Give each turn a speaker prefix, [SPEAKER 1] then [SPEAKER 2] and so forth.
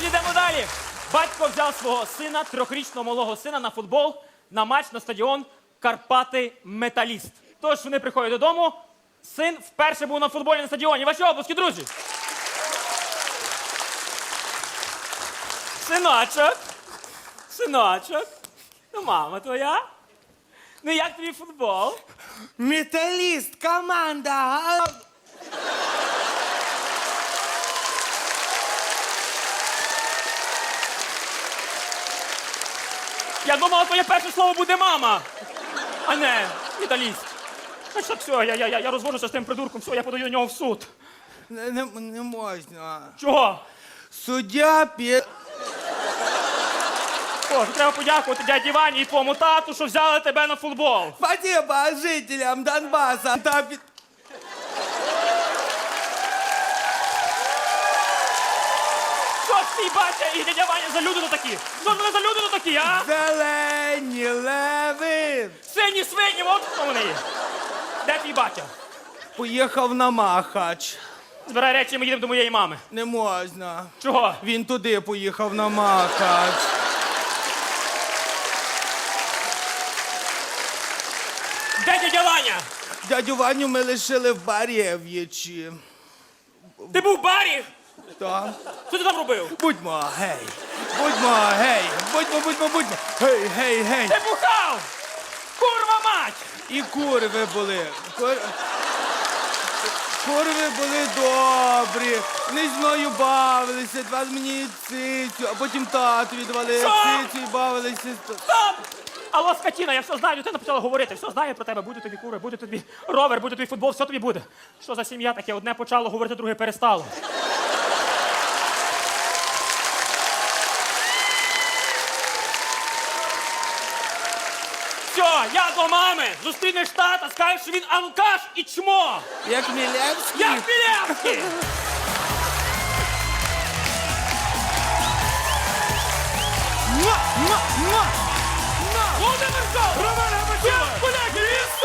[SPEAKER 1] друзі, йдемо далі. Батько взяв свого сина, трьохрічного малого сина, на футбол, на матч на стадіон Карпати Металіст. Тож вони приходять додому. Син вперше був на футболі на стадіоні. Ваші обласки, друзі. Синочок. Синочок. Ну, мама твоя. Ну як тобі футбол?
[SPEAKER 2] Металіст, команда! а?
[SPEAKER 1] Я думала, твоє перше слово буде мама, а не металіст. Ну що, все, я, я, я, я розвожуся з тим придурком, все, я подаю на нього в суд.
[SPEAKER 2] Не, не, не можна.
[SPEAKER 1] Чого?
[SPEAKER 2] Суддя пі...
[SPEAKER 1] О, то треба подякувати дяді Вані і твоєму тату, що взяли тебе на футбол.
[SPEAKER 2] Спасибо жителям Донбасса. Та пі...
[SPEAKER 1] Твій батя і дядя Ваня за люди то такі? Ж вони за люди то такі, а?
[SPEAKER 2] Зелені леви.
[SPEAKER 1] Сині свині, от хто вони є. Де твій батя?
[SPEAKER 2] Поїхав на Махач.
[SPEAKER 1] Збирай речі, ми їдемо до моєї мами.
[SPEAKER 2] Не можна.
[SPEAKER 1] Чого?
[SPEAKER 2] Він туди поїхав на Махач.
[SPEAKER 1] Де дядя Ваня?
[SPEAKER 2] Дядю Ваню ми лишили в Барєв'ячі.
[SPEAKER 1] Ти був в барі?
[SPEAKER 2] Так.
[SPEAKER 1] Що ти там робив?
[SPEAKER 2] Будьмо гей. Будьмо гей. Будьмо, будьмо, будьмо. Гей, гей, гей.
[SPEAKER 1] Ти бухав! Курва мать!
[SPEAKER 2] І курви були. Кур... Курви були добрі. Вони зі мною бавилися, давали мені цицю, а потім тату віддавали
[SPEAKER 1] Що?
[SPEAKER 2] цицю і бавилися.
[SPEAKER 1] Стоп! Алло, скотіна, я все знаю, дитина почала говорити, все знає про тебе, буде тобі кури, буде тобі ровер, буде тобі футбол, все тобі буде. Що за сім'я таке? Одне почало говорити, друге перестало. Все, я до мами. Зустрінеш тата, скажеш, що він алкаш і чмо.
[SPEAKER 2] Як Мілевський.
[SPEAKER 1] Як Білявський!
[SPEAKER 2] Муа, муа, муа.
[SPEAKER 1] Володимир Зов! Роман Габачов! Жов!